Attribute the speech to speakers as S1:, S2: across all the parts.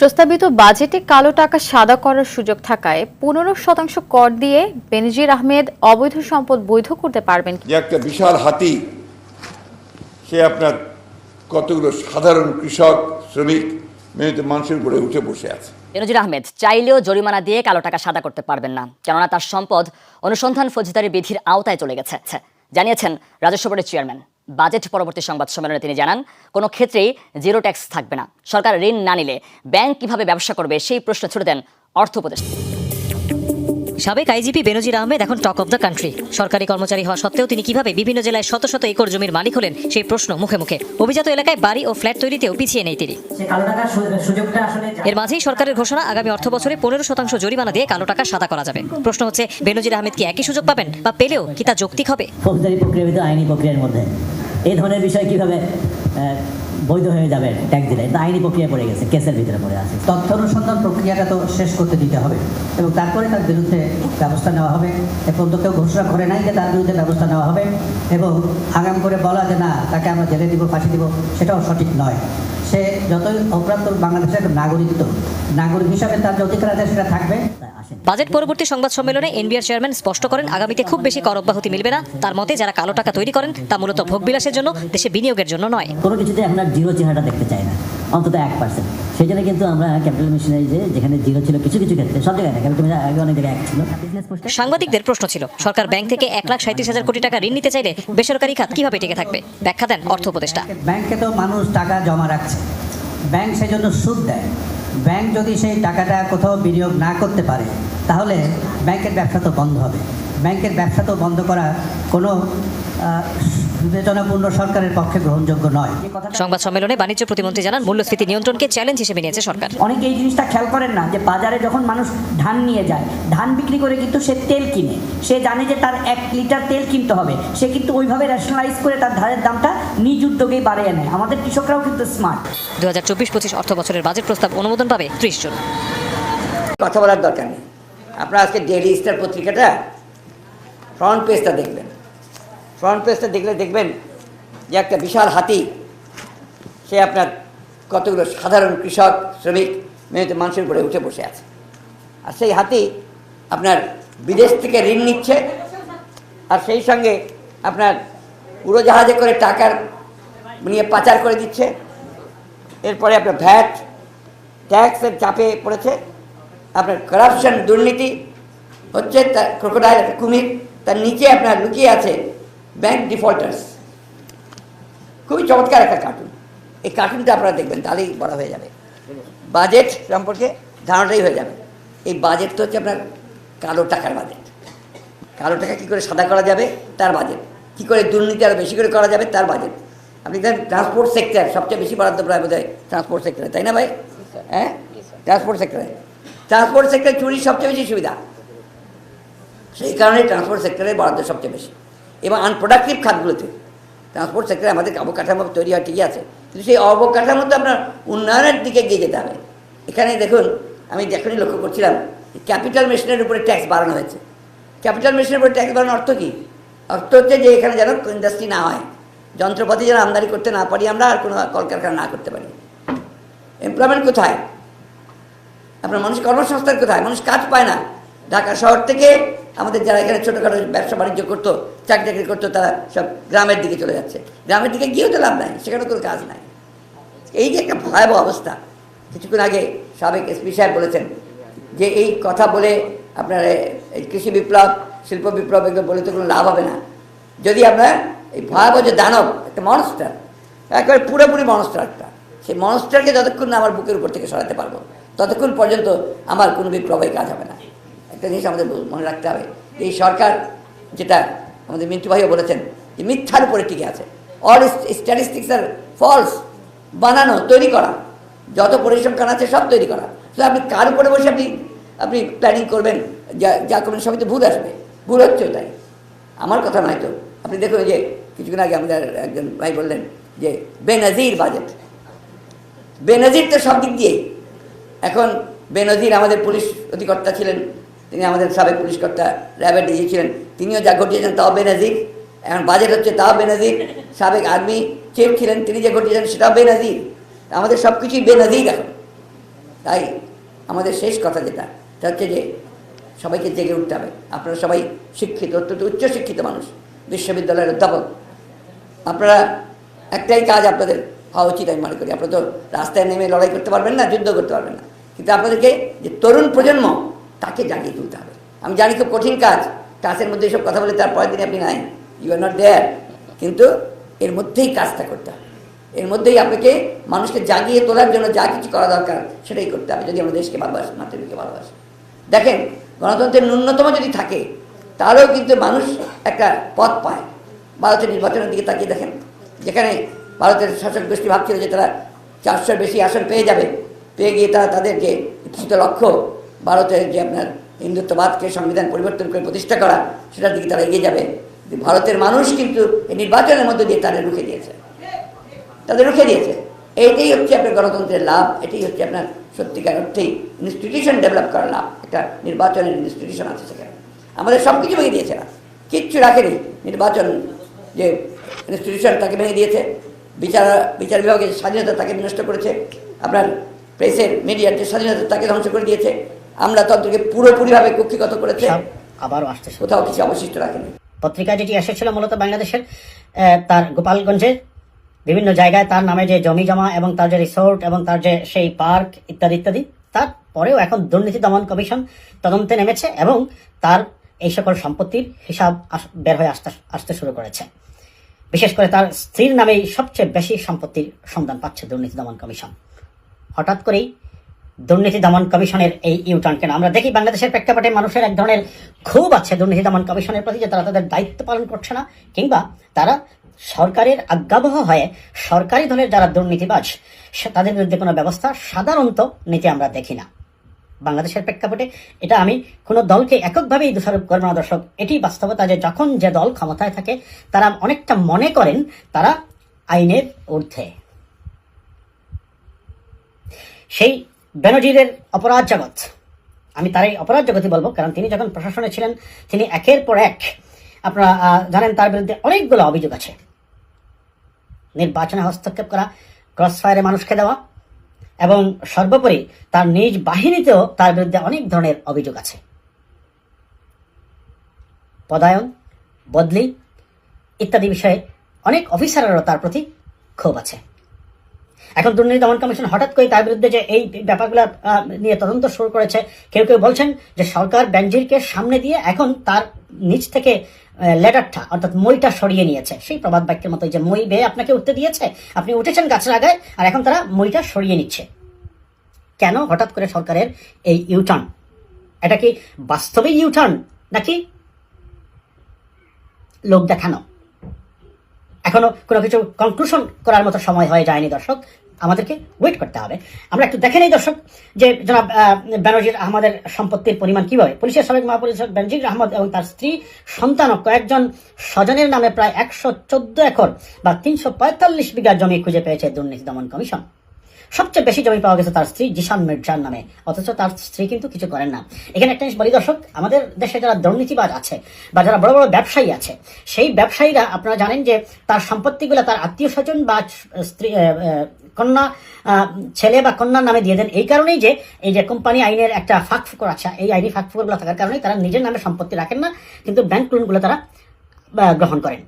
S1: প্রস্তাবিত বাজেটে কালো টাকা সাদা করার সুযোগ থাকায় পনেরো শতাংশ কর দিয়ে বেনজির আহমেদ অবৈধ সম্পদ বৈধ করতে পারবেন
S2: যে একটা বিশাল হাতি সে আপনার কতগুলো সাধারণ কৃষক শ্রমিক মেহনত মানুষের উপরে উঠে বসে আছে।
S3: বেনজির আহমেদ চাইলেও জরিমানা দিয়ে কালো টাকা সাদা করতে পারবেন না কেননা তার সম্পদ অনুসন্ধান ফৌজদারি বিধির আওতায় চলে গেছে। জানিয়েছেন রাজস্ব বোর্ডের চেয়ারম্যান। বাজেট পরবর্তী সংবাদ সম্মেলনে তিনি জানান কোনো ক্ষেত্রেই জিরো ট্যাক্স থাকবে না। সরকার ঋণ না নিলে ব্যাংক কীভাবে ব্যবসা করবে সেই প্রশ্ন ছুড়ে দেন অর্থ উপদেষ্টা।
S4: সাবেক আইজিপি বেনজির আহমেদ এখন টক অফ দ্য কান্ট্রি। সরকারি কর্মচারী হওয়া সত্ত্বেও তিনি কীভাবে বিভিন্ন জেলায় শত শত একর জমির মালিক হলেন সেই প্রশ্ন মুখে মুখে। অভিজাত এলাকায় বাড়ি ও ফ্ল্যাট তৈরিতেও পিছিয়ে নেই তিনি।
S5: সে কালো টাকার সু- সুযোগটা আসলে
S4: এর মাঝেই সরকারের ঘোষণা আগামী অর্থ বছরে পনেরো শতাংশ জরিমানা দিয়ে কালো টাকা সাদা করা যাবে। প্রশ্ন হচ্ছে বেনজির আহমেদ কি একই সুযোগ পাবেন বা পেলেও কি তা যৌক্তিক হবে?
S5: ফৌজদারি প্রক্রিয়া আইনি প্রক্রিয়ার মধ্যে। এই ধরনের বিষয় কীভাবে বৈধ হয়ে যাবে ট্যাক্স দিলে? এটা আইনি প্রক্রিয়া পড়ে গেছে, কেসের ভিতরে পড়ে আছে।
S6: তথ্য অনুসন্ধান প্রক্রিয়াটা তো শেষ করতে দিতে হবে এবং তারপরে তার বিরুদ্ধে ব্যবস্থা নেওয়া হবে। এ পর্যন্ত কেউ ঘোষণা করে নাই যে তার বিরুদ্ধে ব্যবস্থা নেওয়া হবে এবং আগাম করে বলা যে না, তাকে আমরা জেলে দিব, ফাঁসি দিব, সেটাও সঠিক নয়। সে যতই অপরাধ বাংলাদেশের নাগরিকত্ব নাগরিক হিসাবে তার যে অধিকার আছে সেটা থাকবে
S4: বাজেট পরবর্তী সংবাদ সম্মেলনে এনবিআর চেয়ারম্যান স্পষ্ট করেন আগামীতে খুব বেশি কর অব্যাহতি মিলবে না। তার মতে যারা কালো টাকা তৈরি করেন তা মূলত ভোগ বিলাসের জন্য দেশে বিনিয়োগের জন্য নয়।
S5: কোনো কিছুতে আমরা জিরো চেহারাটা দেখতে চাই না অন্তত এক পার্সেন্ট সেই জন্য কিন্তু আমরা ক্যাপিটাল মিশনারি যে যেখানে জিরো ছিল কিছু কিছু ক্ষেত্রে সব জায়গায় না ক্যাপিটাল মিশনারি আগে অনেক জায়গায় ছিল।
S4: সাংবাদিকদের প্রশ্ন ছিল সরকার ব্যাংক থেকে এক লাখ সাঁত্রিশ হাজার কোটি টাকা ঋণ নিতে চাইলে বেসরকারি খাত কীভাবে টিকে থাকবে? ব্যাখ্যা দেন অর্থ উপদেষ্টা।
S6: ব্যাংকে তো মানুষ টাকা জমা রাখছে। ব্যাংক সেজন্য সুদ দেয়। ব্যাংক যদি সেই টাকাটা কোথাও বিনিয়োগ না করতে পারে তাহলে ব্যাংকের ব্যবসা তো বন্ধ হবে। ব্যাংকের ব্যবসা তো বন্ধ করা কোনো বিবেচনাপূর্ণ সরকারের পক্ষে গ্রহণযোগ্য নয়।
S4: সংবাদ সম্মেলনে বাণিজ্য প্রতিমন্ত্রী জানান মূল্যস্ফীতি নিয়ন্ত্রণকে চ্যালেঞ্জ হিসেবে নিয়েছে সরকার।
S7: অনেকে এই জিনিসটা খেয়াল করেন না যে বাজারে যখন মানুষ ধান নিয়ে যায় ধান বিক্রি করে কিন্তু সে তেল কিনে। সে জানে যে তার এক লিটার তেল কিনতে হবে। সে কিন্তু ওইভাবে রেশনালাইজ করে তার ধানের দামটা নিজ উদ্যোগেই বাড়িয়ে নেয়। আমাদের কৃষকরাও কিন্তু স্মার্ট
S4: দু হাজার চব্বিশ পঁচিশ অর্থ বছরের বাজেট প্রস্তাব অনুমোদন পাবে ত্রিশ জন।
S8: কথা বলার দরকার নেই। আপনারা আজকে ডেইলি স্টার পত্রিকাটা ফ্রন্ট পেজটা দেখবেন। ফ্রন্ট পেজটা দেখলে দেখবেন যে একটা বিশাল হাতি, সে আপনার কতগুলো সাধারণ কৃষক, শ্রমিক মেহনত মানুষের উপরে উঠে বসে আছে। আর সেই হাতি আপনার বিদেশ থেকে ঋণ নিচ্ছে, আর সেই সঙ্গে আপনার উড়োজাহাজে করে টাকার নিয়ে পাচার করে দিচ্ছে। এরপরে আপনার ভ্যাট, ট্যাক্সের চাপে পড়েছে, আপনার করাপশন দুর্নীতি হচ্ছে ক্রোকোডাইল কুমির। তার নিচে আপনার লুকিয়ে আছে ব্যাংক ডিফল্টার্স খুবই চমৎকার একটা কার্টুন এই কার্টুনটা আপনারা দেখবেন তাহলেই বড় হয়ে যাবে। বাজেট সম্পর্কে ধারণাটাই হয়ে যাবে। এই বাজেট তো হচ্ছে আপনার কালো টাকার বাজেট কালো টাকা কী করে সাদা করা যাবে? তার বাজেট কী করে দুর্নীতি আরও বেশি করে করা যাবে? তার বাজেট আপনি দেখেন ট্রান্সপোর্ট সেক্টর সবচেয়ে বেশি বরাদ্দ প্রায় বোধ হয় ট্রান্সপোর্ট সেক্টরে তাই না ভাই? হ্যাঁ? ট্রান্সপোর্ট সেক্টরে ট্রান্সপোর্ট সেক্টরে চুরির সবচেয়ে বেশি সুবিধা। সেই কারণে ট্রান্সপোর্ট সেক্টরের বরাদ্দ সবচেয়ে বেশি। এবং আনপ্রোডাক্টিভ খাতগুলোতে। ট্রান্সপোর্ট সেক্টরে আমাদের অবকাঠামো তৈরি হয় ঠিকই আছে। কিন্তু সেই অবকাঠামোতে আপনার উন্নয়নের দিকে এগিয়ে যেতে হবে। এখানে দেখুন, আমি যখনই লক্ষ্য করছিলাম ক্যাপিটাল মেশিনের উপরে ট্যাক্স বাড়ানো হয়েছে। ক্যাপিটাল মেশিনের উপরে ট্যাক্স বাড়ানোর অর্থ কী? অর্থ হচ্ছে যে এখানে যেন ইন্ডাস্ট্রি না হয়। যন্ত্রপাতি যেন আমদানি করতে না পারি, আমরা আর কোনো কলকারখানা না করতে পারি। এমপ্লয়মেন্ট কোথায়? আপনার মানুষ কর্মসংস্থান কোথায়? মানুষ কাজ পায় না। ঢাকা শহর থেকে আমাদের যারা এখানে ছোটোখাটো ব্যবসা বাণিজ্য করতো, চাকরি চাকরি করতো, তারা সব গ্রামের দিকে চলে যাচ্ছে। গ্রামের দিকে গিয়েও তো লাভ নাই সেখানে কোনো কাজ নাই। এই যে একটা ভয়াবহ অবস্থা। কিছুক্ষণ আগে সাবেক এসপি সাহেব বলেছেন যে এই কথা বলে আপনার এই কৃষি বিপ্লব, শিল্প বিপ্লব এগুলো বলে তো কোনো লাভ হবে না। যদি আপনার এই ভয়াবহ যে দানব, একটা মনস্টার একেবারে পুরোপুরি মনস্টার একটা, সেই মনস্টারকে যতক্ষণ না আমার বুকের উপর থেকে সরাতে পারব, ততক্ষণ পর্যন্ত আমার কোনো বিপ্লবের কাজ হবে না। একটা জিনিস আমাদের মনে রাখতে হবে এই সরকার যেটা আমাদের মিন্টু ভাইও বলেছেন যে মিথ্যার উপরে টিকে আছে। অল স্ট্যাটিস্টিক্স আর ফলস বানানো, তৈরি করা। যত পরিসংখ্যান আছে সব তৈরি করা। তো আপনি কার উপরে বসে আপনি আপনি প্ল্যানিং করবেন? যা যা করবেন সবই তো ভুল আসবে। ভুল হচ্ছে তাই। আমার কথা নয় তো। আপনি দেখুন যে কিছুদিন আগে আমাদের একজন ভাই বললেন যে বেনজির বাজেট। বেনজির তো সব দিক দিয়ে এখন বেনজির আমাদের পুলিশ অধিকর্তা ছিলেন। তিনি আমাদের সাবেক পুলিশ কর্তা র্যাবের ডিজি ছিলেন। তিনিও যা ঘটিয়েছেন তাও বেনজির। এখন বাজেট হচ্ছে তাও বেনজির। সাবেক আর্মি চিফ ছিলেন, তিনি যে ঘটিয়েছেন সেটাও বেনজির। আমাদের সব কিছুই বেনজির এখন। তাই আমাদের শেষ কথা যেটা তা হচ্ছে যে সবাইকে জেগে উঠতে হবে। আপনারা সবাই শিক্ষিত, অত্যন্ত উচ্চশিক্ষিত মানুষ, বিশ্ববিদ্যালয়ের অধ্যাপক। আপনারা একটাই কাজ আপনাদের হওয়া উচিত আমি মনে করি। আপনারা তো রাস্তায় নেমে লড়াই করতে পারবেন না, যুদ্ধ করতে পারবেন না। কিন্তু আপনাদেরকে যে তরুণ প্রজন্ম তাকে জাগিয়ে তুলতে হবে। আমি জানি খুব কঠিন কাজ, ক্লাসের মধ্যে এসব কথা বলে তার পরের দিন আপনি নাই। ইউ আর নট দেয়ার কিন্তু এর মধ্যেই কাজটা করতে হবে। এর মধ্যেই আপনাকে মানুষকে জাগিয়ে তোলার জন্য যা কিছু করা দরকার, সেটাই করতে হবে। যদি আমরা দেশকে ভালোবাসি মাতৃভূমিকে ভালোবাসি। দেখেন, গণতন্ত্রের ন্যূনতম যদি থাকে, তাহলেও কিন্তু মানুষ একটা পথ পায়। ভারতের নির্বাচনের দিকে তাকিয়ে দেখেন, যেখানে ভারতের শাসক গোষ্ঠী ভাবছিল যে তারা চারশোর বেশি আসন পেয়ে যাবে। পেয়ে গিয়ে তারা তাদের যে ইচ্ছিত লক্ষ্য ভারতের যে আপনার হিন্দুত্ববাদকে সংবিধান পরিবর্তন করে প্রতিষ্ঠা করা, সেটার দিকে তারা এগিয়ে যাবে। ভারতের মানুষ কিন্তু এই নির্বাচনের মধ্যে দিয়ে তাদের রুখে দিয়েছে। তাদের রুখে দিয়েছে। এইটাই হচ্ছে আপনার গণতন্ত্রের লাভ, এটাই হচ্ছে আপনার সত্যিকার অর্থেই ইনস্টিটিউশন ডেভেলপ করার লাভ। একটা নির্বাচনের ইনস্টিটিউশন আছে সেখানে। আমাদের সব কিছু ভেঙে দিয়েছে না কিচ্ছু রাখেনি নির্বাচন যে ইনস্টিটিউশন তাকে ভেঙে দিয়েছে। বিচার বিচার বিভাগের স্বাধীনতা তাকে বিনষ্ট করেছে। আপনার প্রেসের মিডিয়ার যে স্বাধীনতা তাকে ধ্বংস করে দিয়েছে। আমলাতন্ত্রকে পুরোপুরিভাবে কক্ষিগত করেছে।
S9: সব আবারও আসতে
S8: কোথাও কিছু অবশিষ্ট রাখেনি।
S9: পত্রিকা যেটি এসেছিল মূলত বাংলাদেশের তার গোপালগঞ্জের বিভিন্ন জায়গায় তার নামে যে জমি জমা এবং তার যে রিসোর্ট এবং তার যে সেই পার্ক ইত্যাদি ইত্যাদি তারপরেও এখন দুর্নীতি দমন কমিশন তদন্তে নেমেছে এবং তার এই সকল সম্পত্তির হিসাব বের হয়ে আসতে আসতে শুরু করেছে। বিশেষ করে তার স্ত্রীর নামেই সবচেয়ে বেশি সম্পত্তির সন্ধান পাচ্ছে দুর্নীতি দমন কমিশন। হঠাৎ করেই দুর্নীতি দমন কমিশনের এই ইউটার্ন কেন। আমরা দেখি বাংলাদেশের প্রেক্ষাপটে মানুষের এক ধরনের ক্ষোভ আছে। দুর্নীতি দমন কমিশনের প্রতি যে তারা তাদের দায়িত্ব পালন করছে না, কিংবা তারা সরকারের আজ্ঞাবহ হয়ে সরকারি দলের যারা দুর্নীতিবাজ তাদের বিরুদ্ধে কোনো ব্যবস্থা সাধারণত নিতে আমরা দেখি না। বাংলাদেশের প্রেক্ষাপটে এটা আমি কোনো দলকে এককভাবেই দোষারোপ করব না, দর্শক। এটি বাস্তবতা যে যখন যে দল ক্ষমতায় থাকে, তারা অনেকটা মনে করেন তারা আইনের ঊর্ধ্বে। সেই বেনজিরের অপরাধ জগৎ আমি তার এই অপরাধ জগতে বলব, কারণ তিনি যখন প্রশাসনে ছিলেন, তিনি একের পর এক, আপনারা জানেন তার বিরুদ্ধে অনেকগুলো অভিযোগ আছে। নির্বাচনে হস্তক্ষেপ করা ক্রস ফায়ারে মানুষকে দেওয়া, এবং সর্বোপরি তার নিজ বাহিনীতেও তার বিরুদ্ধে অনেক ধরনের অভিযোগ আছে। পদায়ন, বদলি ইত্যাদি বিষয়ে অনেক অফিসারেরও তার প্রতি ক্ষোভ আছে। এখন দুর্নীতি দমন কমিশন হঠাৎ করে তার বিরুদ্ধে যে এই ব্যাপারগুলো নিয়ে তদন্ত শুরু করেছে, কেউ কেউ বলছেন যে সরকার বেনজিরকে সামনে দিয়ে এখন তার নিচ থেকে লেটারটা অর্থাৎ মইটা সরিয়ে নিয়েছে। সেই প্রবাদ বাক্যের মতো যে মই বেয়ে আপনাকে উঠতে দিয়েছে, আপনি উঠেছেন গাছের আগায়, আর এখন তারা মইটা সরিয়ে নিচ্ছে। কেন হঠাৎ করে সরকারের এই ইউটার্ন? এটা কি বাস্তবেই ইউটার্ন নাকি লোক দেখানো? এখনও কোনো কিছু কনক্লুশন করার মতো সময় হয়ে যায়নি, দর্শক। আমাদেরকে ওয়েট করতে হবে। আমরা একটু দেখে নেই, দর্শক, যে জনাব ব্যানার্জির আহমদের সম্পত্তির পরিমাণ কীভাবে পুলিশের সাবেক মহাপরিচালক ব্যানার্জির আহমদ এবং তার স্ত্রী, সন্তান কয়েকজন স্বজনের নামে প্রায় একশো চোদ্দ একর বা তিনশো পঁয়তাল্লিশ বিঘা জমি খুঁজে পেয়েছে দুর্নীতি দমন কমিশন। সবচেয়ে বেশি জমি পাওয়া গেছে তার স্ত্রী জিশান মির্জার নামে। অথচ তার স্ত্রী কিন্তু কিছু করেন না। এখানে একটা জিনিস বলি দর্শক, আমাদের দেশে যারা দুর্নীতিবাজ আছে বা যারা বড় বড় ব্যবসায়ী আছে, সেই ব্যবসায়ীরা আপনারা জানেন যে তার সম্পত্তিগুলো তার আত্মীয় স্বজন বা স্ত্রী কন্যা ছেলে বা কন্যার নামে দিয়ে দেন। এই কারণেই যে এই যে কোম্পানি আইনের একটা ফাঁক ফুকর আছে, এই আইনি ফাঁক ফুকরগুলো থাকার কারণে তারা নিজের নামে সম্পত্তি রাখেন না, কিন্তু ব্যাংক লোনগুলো তারা গ্রহণ করেন।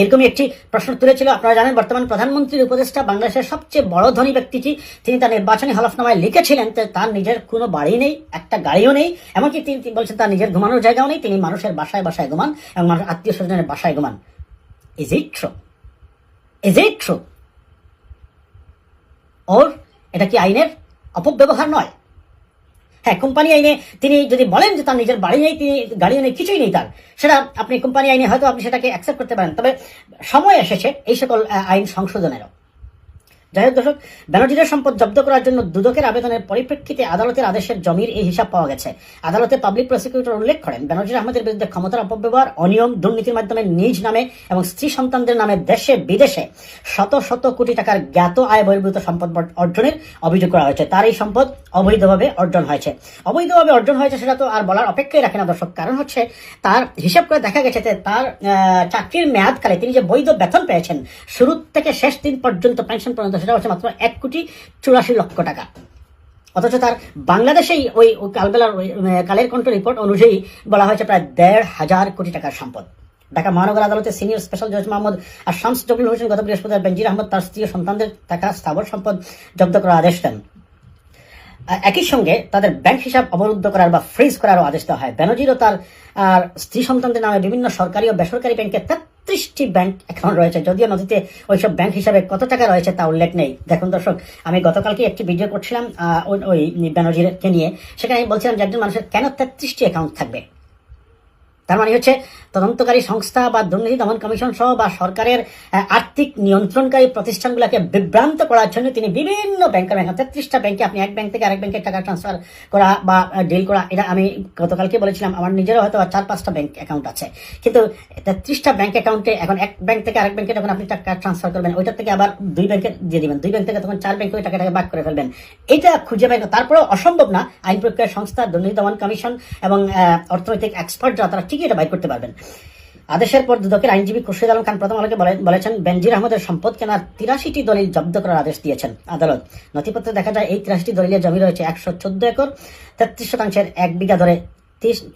S9: এরকমই একটি প্রশ্ন তুলেছিল। আপনারা জানেন, বর্তমান প্রধানমন্ত্রীর উপদেষ্টা বাংলাদেশের সবচেয়ে বড় ধনী ব্যক্তিটি তিনি তার নির্বাচনী হলফনামায় লিখেছিলেন তার নিজের কোনো বাড়ি নেই, একটা গাড়িও নেই, এমনকি তিনি বলছেন তার নিজের ঘুমানোর জায়গাও নেই, তিনি মানুষের বাসায় বাসায় ঘুমান এবং মানুষের আত্মীয় স্বজনের বাসায় ঘুমান। Is it true is it true ওর এটা কি আইনের অপব্যবহার নয়? হ্যাঁ কোম্পানি আইনে তিনি যদি বলেন যে তার নিজের বাড়ি নেই, তিনি গাড়ি নেই কিছুই নেই তার, সেটা আপনি কোম্পানি আইনে হয়তো আপনি সেটাকে অ্যাকসেপ্ট করতে পারেন। তবে সময় এসেছে এই সকল আইন সংশোধনেরও। যাই হোক দর্শক, ব্যানার্জিদের সম্পদ জব্দ করার জন্য দুদকের আবেদনের পরিপ্রেক্ষিতে আদালতের আদেশের জমির এই হিসাব পাওয়া গেছে। আদালতে পাবলিক প্রসিকিউটর উল্লেখ করেন, ব্যানার্জির আহমেদের বিরুদ্ধে ক্ষমতার অপব্যবহার, অনিয়ম, দুর্নীতির মাধ্যমে নিজ নামে এবং স্ত্রী সন্তানদের নামে দেশে বিদেশে শত শত কোটি টাকার জ্ঞাত আয় বহির্ভূত সম্পদ অর্জনের অভিযোগ করা হয়েছে। তার এই সম্পদ অবৈধভাবে অর্জন হয়েছে। অবৈধভাবে অর্জন হয়েছে সেটা তো আর বলার অপেক্ষাই রাখে না দর্শক। কারণ হচ্ছে তার হিসাব করে দেখা গেছে যে তার চাকরির মেয়াদকালে তিনি যে বৈধ বেতন পেয়েছেন শুরু থেকে শেষ দিন পর্যন্ত পেনশন পর্যন্ত সেটা হচ্ছে মাত্র এক কোটি চুরাশি লক্ষ টাকা। অথচ তার বাংলাদেশেই ওই কালবেলার ওই, কালের কণ্ঠ রিপোর্ট অনুযায়ী বলা হয়েছে প্রায় দেড় হাজার কোটি টাকার সম্পদ। ঢাকা মহানগর আদালতে সিনিয়র স্পেশাল জজ মোহাম্মদ আর শামস জবুল হোসেন গত বৃহস্পতিবার বেনজির আহমদ তার স্ত্রী সন্তানদের টাকা স্থাবর সম্পদ জব্দ করার আদেশ দেন। একই সঙ্গে তাদের ব্যাংক হিসাব অবরুদ্ধ করার বা ফ্রিজ করার আদেশ দেওয়া হয়। ব্যানার্জির ও তার, আর স্ত্রী সন্তানদের নামে বিভিন্ন সরকারি ও বেসরকারি ব্যাংকে তেত্রিশটি ব্যাংক অ্যাকাউন্ট রয়েছে। যদিও নদীতে ওইসব ব্যাংক হিসাবে কত টাকা রয়েছে তা উল্লেখ নেই। দেখুন দর্শক, আমি গতকালকে একটি ভিডিও করছিলাম ওই- ব্যানার্জিকে নিয়ে। সেখানে আমি বলছিলাম যে একজন মানুষের কেন তেত্রিশটি অ্যাকাউন্ট থাকবে? তার মানে হচ্ছে তদন্তকারী সংস্থা বা দুর্নীতি দমন কমিশন সহ বা সরকারের আর্থিক নিয়ন্ত্রণকারী প্রতিষ্ঠানগুলোকে বিভ্রান্ত করার জন্য তিনি বিভিন্ন ব্যাংকের ব্যাংক তেত্রিশটা ব্যাংকে আপনি এক ব্যাংক থেকে আরেক ব্যাংকে টাকা ট্রান্সফার করা বা ডিল করা, এটা আমি গতকালকে বলেছিলাম, আমার নিজেরও হয়তো চার পাঁচটা ব্যাংক অ্যাকাউন্ট আছে। কিন্তু তেত্রিশটা ব্যাংক অ্যাকাউন্টে এখন এক ব্যাংক থেকে আরেক ব্যাংকে যখন আপনি টাকা ট্রান্সফার করবেন, ওইটার থেকে আবার দুই ব্যাংকে দিয়ে দিবেন। দুই ব্যাংক থেকে তখন চার ব্যাংকে ওই টাকাটাকে বাক করে ফেলবেন। এটা খুঁজে বের তারপরেও অসম্ভব না, আইন প্রক্রিয়া সংস্থা, দুর্নীতি দমন কমিশন এবং অর্থনৈতিক এক্সপার্ট যারা, তারা ঠিকই এটা বাইর করতে পারবেন। আদেশের পর দুদকের আইনজীবী খুরশিদ আলম খান প্রথম আলোকে বলেছেন, বেনজির আহমদের সম্পদ কেনার তিরাশিটি দলিল জব্দ করার আদেশ দিয়েছেন আদালত। নথিপত্রে দেখা যায়, এই তিরাশিটি দলিলের জমি রয়েছে একশো চোদ্দ একর, তেত্রিশ শতাংশের এক বিঘা ধরে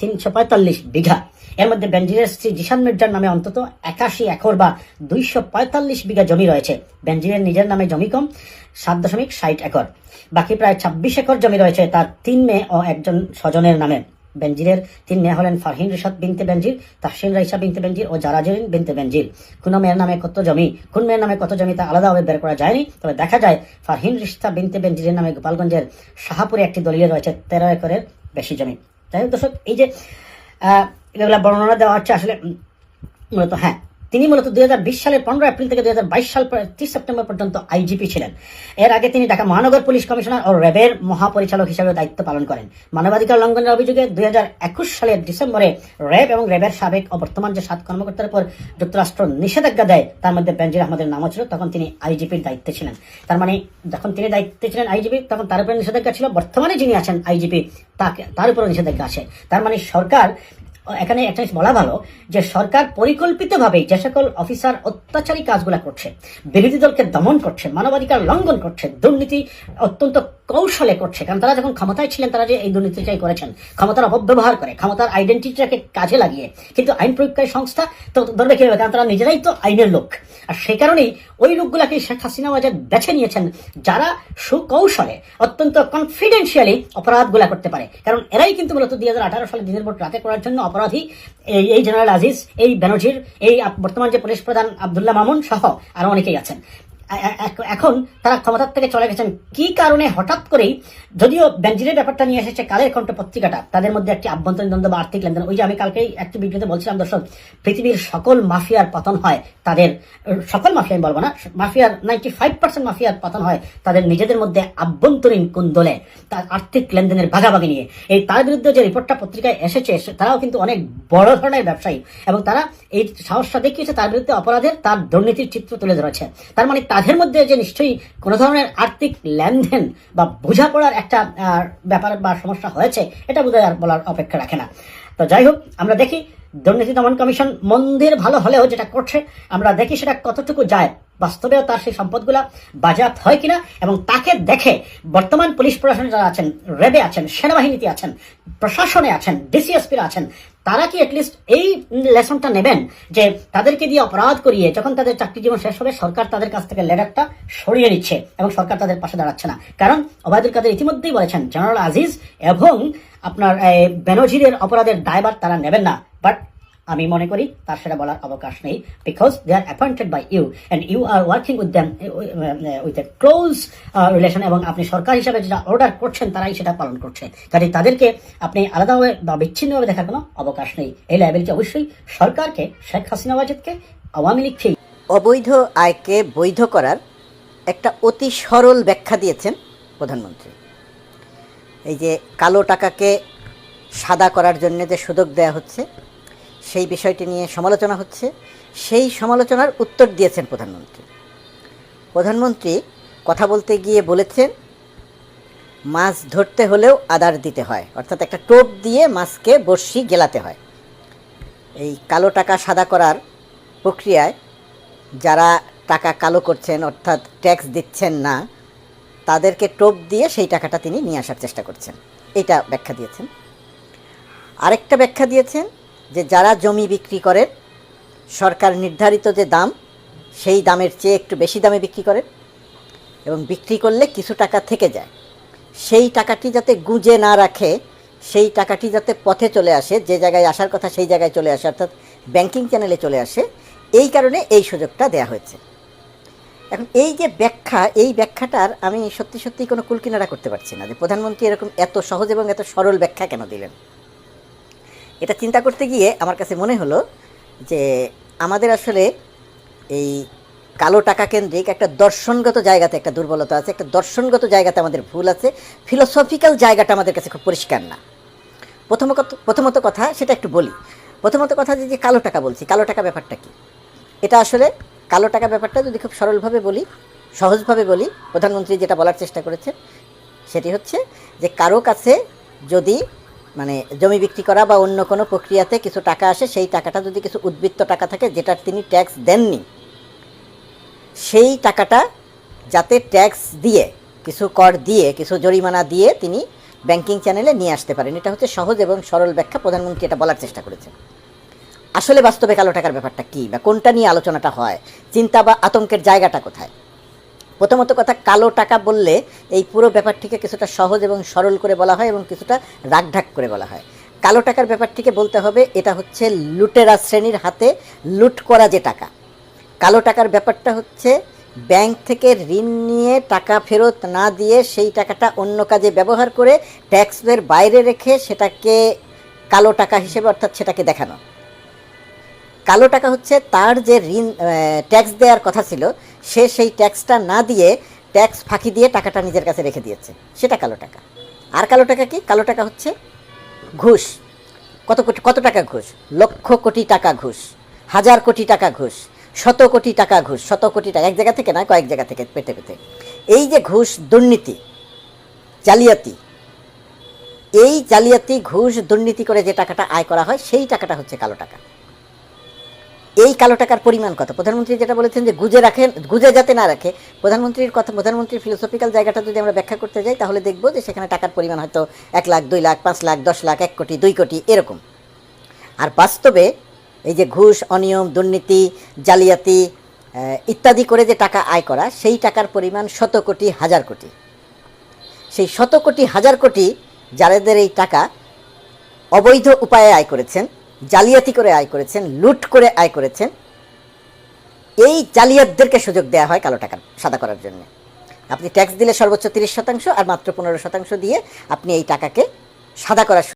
S9: তিনশো পঁয়তাল্লিশ বিঘা। এর মধ্যে বেনজিরের স্ত্রী জিশান মির্জার নামে অন্তত একাশি একর বা দুইশো পঁয়তাল্লিশ বিঘা জমি রয়েছে। বেনজিরের নিজের নামে জমি কম, সাত দশমিক ষাট একর। বাকি প্রায় ছাব্বিশ একর জমি রয়েছে তার তিন মেয়ে ও একজন স্বজনের নামে। বেনজিরের তিন মেয়ে হলেন ফারহিন রিশাদ বিনতে বেনজির, তাহসিন, রাইসা বিনতে বেনজির ও জারাজিন বিনতে বেনজির। কোন মেয়ের নামে কত জমি, কোন মেয়ের নামে কত জমি তা আলাদাভাবে বের করা যায়নি। তবে দেখা যায় ফারহিন রিশা বিনতে বেনজিরের নামে গোপালগঞ্জের শাহাপুরে একটি দলীয় রয়েছে, তেরো একরের বেশি জমি। তাই দর্শক, এই যে এগুলা বর্ণনা দেওয়া হচ্ছে আসলে মূলত হ্যাঁ তিনি মূলত দুই হাজার বিশ সালের পনেরো এপ্রিল থেকে দুই সাল তিরিশ সেপ্টেম্বর পর্যন্ত আইজিপি ছিলেন। এর আগে তিনি ঢাকা মহানগর পুলিশ কমিশনার ও র্যাবের মহাপরিচালক হিসেবে দায়িত্ব পালন করেন। মানবাধিকার লঙ্ঘনের অভিযোগে দুই সালের ডিসেম্বরে র্যাব এবং র্যাবের সাবেক ও বর্তমান যে সাত কর্মকর্তার উপর যুক্তরাষ্ট্র নিষেধাজ্ঞা দেয়, তার মধ্যে বেনজির আহমদের নামও ছিল, তখন তিনি আইজিপির দায়িত্বে ছিলেন। তার মানে যখন তিনি দায়িত্বে ছিলেন আইজিপি, তখন তার উপরে নিষেধাজ্ঞা ছিল। বর্তমানে যিনি আছেন আইজিপি, তাকে, তার উপরে নিষেধাজ্ঞা আছে। তার মানে সরকার এখানে একটা জিনিস বলা ভালো যে সরকার পরিকল্পিতভাবে যে সকল অফিসার অত্যাচারী কাজগুলা করছে, বিরোধী দলকে দমন করছে, মানবাধিকার লঙ্ঘন করছে, দুর্নীতি অত্যন্ত কৌশলে করছে। কারণ তারা যখন ক্ষমতায় ছিলেন, তারা যে এই দুর্নীতিটাই করেছেন, ক্ষমতার অপব্যবহার করে, ক্ষমতার আইডেন্টিটিটাকে কাজে লাগিয়ে, কিন্তু আইন প্রয়োগকারী সংস্থা তো ধরবে কীভাবে? কারণ তারা নিজেরাই তো আইনের লোক। আর সেই কারণেই ওই লোকগুলাকে শেখ হাসিনা ওয়াজেদ বেছে নিয়েছেন, যারা সুকৌশলে, অত্যন্ত কনফিডেন্সিয়ালি অপরাধগুলা করতে পারে। কারণ এরাই কিন্তু মূলত দুই হাজার আঠারো সালে দিনের ভোট রাতে করার জন্য অপরাধী। এই জেনারেল আজিজ, এই ব্যানার্জির, এই বর্তমান যে পুলিশ প্রধান আবদুল্লাহ মামুন সহ আরও অনেকেই আছেন। এখন তারা ক্ষমতার থেকে চলে গেছেন। কি কারণে? হঠাৎ করেই যদিও বেনজিরের ব্যাপারটা নিয়ে এসেছে কালের কণ্ঠ পত্রিকাটা, তাদের মধ্যে একটি আভ্যন্তরীণ দ্বন্দ্ব বা আর্থিক লেনদেন। ওই যে আমি কালকেই একটি ভিডিওতে বলছিলাম, দর্শক, পৃথিবীর সকল মাফিয়ার পতন হয় তাদের, সকল মাফিয়া আমি বলব না, মাফিয়ার নাইনটি ফাইভ পার্সেন্ট মাফিয়ার পতন হয় তাদের নিজেদের মধ্যে আভ্যন্তরীণ কুন্দলে, তার আর্থিক লেনদেনের ভাগাভাগি নিয়ে। এই তার বিরুদ্ধে যে রিপোর্টটা পত্রিকায় এসেছে তারাও কিন্তু অনেক বড় ধরনের ব্যবসায়ী এবং তারা এই সাহসটা দেখিয়েছে তার বিরুদ্ধে অপরাধের, তার দুর্নীতির চিত্র তুলে ধরেছে। তার মানে তাদের মধ্যে যে নিশ্চয়ই কোনো ধরনের আর্থিক লেনদেন বা বোঝাপড়ার একটা ব্যাপার বা সমস্যা হয়েছে, এটা বোধহয় আর বলার অপেক্ষা রাখে না। তো যাই হোক, আমরা দেখি দুর্নীতি দমন কমিশন মন্দির ভালো হলেও যেটা করছে, আমরা দেখি সেটা কতটুকু যায়। বাস্তবেও তার সেই সম্পদগুলা বাজাত হয় কিনা এবং তাকে দেখে বর্তমান পুলিশ প্রশাসনে যারা আছেন রেবে আছেন, সেনাবাহিনীতে আছেন, প্রশাসনে আছেন, ডিসিএসপিরা আছেন তারা কি অ্যাটলিস্ট এই লেসনটা নেবেন যে তাদেরকে দিয়ে অপরাধ করিয়ে যখন তাদের চাকরি জীবন শেষ হবে, সরকার তাদের কাছ থেকে লেডারটা সরিয়ে নিচ্ছে এবং সরকার তাদের পাশে দাঁড়াচ্ছে না। কারণ ওবায়দুল কাদের ইতিমধ্যেই বলেছেন, জেনারেল আজিজ এবং আপনার বেনজিরের অপরাধের দায়বার তারা নেবেন না। বাট আমি মনে করি তার সেটা বলার অবকাশ নেই because they are appointed by you and you are working with them with a close relation এবং আপনি সরকার হিসাবে যেটা অর্ডার করছেন, তারাই সেটা পালন করছে। কাজে তাদেরকে আপনি আলাদাভাবে বা বিচ্ছিন্নভাবে দেখার কোনো অবকাশ নেই, এই লেভেলটি অবশ্যই সরকারকে, শেখ হাসিনা ওয়াজেদকে, আওয়ামী লীগকেই।
S10: অবৈধ আয়কে বৈধ করার একটা অতি সরল ব্যাখ্যা দিয়েছেন প্রধানমন্ত্রী। এই যে কালো টাকাকে সাদা করার জন্য যে সুযোগ দেয়া হচ্ছে সেই বিষয়টি নিয়ে সমালোচনা হচ্ছে। সেই সমালোচনার উত্তর দিয়েছেন প্রধানমন্ত্রী। প্রধানমন্ত্রী কথা বলতে গিয়ে বলেছেন, মাছ ধরতে হলেও আদার দিতে হয়। অর্থাৎ একটা টোপ দিয়ে মাছকে বড়শি গেলাতে হয়। এই কালো টাকা সাদা করার প্রক্রিয়ায় যারা টাকা কালো করছেন, অর্থাৎ ট্যাক্স দিচ্ছেন না, তাদেরকে টোপ দিয়ে সেই টাকাটা তিনি নিয়ে আসার চেষ্টা করছেন। এটা ব্যাখ্যা দিয়েছেন। আরেকটা ব্যাখ্যা দিয়েছেন যে যারা জমি বিক্রি করেন সরকার নির্ধারিত যে দাম, সেই দামের চেয়ে একটু বেশি দামে বিক্রি করেন এবং বিক্রি করলে কিছু টাকা থেকে যায়। সেই টাকাটি যাতে গুঁজে না রাখে, সেই টাকাটি যাতে পথে চলে আসে, যে জায়গায় আসার কথা সেই জায়গায় চলে আসে, অর্থাৎ ব্যাংকিং চ্যানেলে চলে আসে, এই কারণে এই সুযোগটা দেয়া হয়েছে। এখন এই যে ব্যাখ্যা, এই ব্যাখ্যাটার আমি সত্যি সত্যি কোনো কুলকিনারা করতে পারছি না যে প্রধানমন্ত্রী এরকম এত সহজ এবং এত সরল ব্যাখ্যা কেন দিলেন? এটা চিন্তা করতে গিয়ে আমার কাছে মনে হলো যে আমাদের আসলে এই কালো টাকা কেন্দ্রিক একটা দর্শনগত জায়গাতে একটা দুর্বলতা আছে, একটা দর্শনগত জায়গাতে আমাদের ভুল আছে ফিলোসফিক্যাল জায়গাটা আমাদের কাছে খুব পরিষ্কার না। প্রথমত প্রথমত কথা সেটা একটু বলি। প্রথমত কথা যে যে কালো টাকা বলছি, কালো টাকা ব্যাপারটা কি? এটা আসলে কালো টাকা ব্যাপারটা যদি খুব সরলভাবে বলি, সহজভাবে বলি, প্রধানমন্ত্রী যেটা বলার চেষ্টা করেছে সেটি হচ্ছে যে কারও কাছে যদি মানে জমি বিক্রি করা বা অন্য কোনো প্রক্রিয়াতে কিছু টাকা আসে, সেই টাকাটা যদি কিছু উদ্বৃত্ত টাকা থাকে, যেটার তিনি ট্যাক্স দেননি, সেই টাকাটা যাতে ট্যাক্স দিয়ে, কিছু কর দিয়ে, কিছু জরিমানা দিয়ে তিনি ব্যাংকিং চ্যানেলে নিয়ে আসতে পারেন। এটা হচ্ছে সহজ এবং সরল ব্যাখ্যা, প্রধানমন্ত্রী এটা বলার চেষ্টা করেছেন। আসলে বাস্তবে কালো টাকার ব্যাপারটা কী বা কোনটা নিয়ে আলোচনাটা হয়? চিন্তা বা আতঙ্কের জায়গাটা কোথায়? প্রথমত কথা, কালো টাকা বললে এই পুরো ব্যাপারটিকে কিছুটা সহজ এবং সরল করে বলা হয় এবং কিছুটা রাগঢাক করে বলা হয়। কালো টাকার ব্যাপারটিকে বলতে হবে, এটা হচ্ছে লুটেরা শ্রেণির হাতে লুট করা যে টাকা। কালো টাকার ব্যাপারটা হচ্ছে, ব্যাংক থেকে ঋণ নিয়ে টাকা ফেরত না দিয়ে সেই টাকাটা অন্য কাজে ব্যবহার করে ট্যাক্সের বাইরে রেখে সেটাকে কালো টাকা হিসেবে অর্থাৎ সেটাকে দেখানো। কালো টাকা হচ্ছে তার যে ঋণ ট্যাক্স দেওয়ার কথা ছিল সে সেই ট্যাক্সটা না দিয়ে ট্যাক্স ফাঁকি দিয়ে টাকাটা নিজের কাছে রেখে দিয়েছে। সেটা কালো টাকা। আর কালো টাকা কি? কালো টাকা হচ্ছে ঘুষ। কত কোটি কত টাকা ঘুষ? লক্ষ কোটি টাকা ঘুষ। হাজার কোটি টাকা ঘুষ। শত কোটি টাকা ঘুষ। শত কোটি টাকা। এক জায়গা থেকে না, কয়েক জায়গা থেকে পেতে পেতে এই যে ঘুষ দুর্নীতি, জালিয়াতি, এই জালিয়াতি, ঘুষ দুর্নীতি করে যে টাকাটা আয় করা হয়, সেই টাকাটা হচ্ছে কালো টাকা। এই কালো টাকার পরিমাণ কত? প্রধানমন্ত্রী যেটা বলেছেন যে গুজে রাখেন, গুজে যাতে না রাখে, প্রধানমন্ত্রীর কথা, প্রধানমন্ত্রীর ফিলোসফিক্যাল জায়গাটা যদি আমরা ব্যাখ্যা করতে যাই, তাহলে দেখব যে সেখানে টাকার পরিমাণ হয়তো এক লাখ, দুই লাখ, পাঁচ লাখ, দশ লাখ, এক কোটি, দুই কোটি, এরকম। আর বাস্তবে এই যে ঘুষ, অনিয়ম, দুর্নীতি, জালিয়াতি ইত্যাদি করে যে টাকা আয় করা, সেই টাকার পরিমাণ শত কোটি, হাজার কোটি। সেই শত কোটি, হাজার কোটি যাদের এই টাকা অবৈধ উপায়ে আয় করেছেন জালিয়াতি করে আয় করেছেন, লুট করে আয় করেছেন। এই জালিয়াতদেরকে সুযোগ দেওয়া হয় কালো টাকা সাদা করার জন্য। আপনি ট্যাক্স দিলে সর্বোচ্চ তিরিশ শতাংশ আর মাত্র পনেরো শতাংশ দিয়ে আপনি এই টাকাকে সাদা করার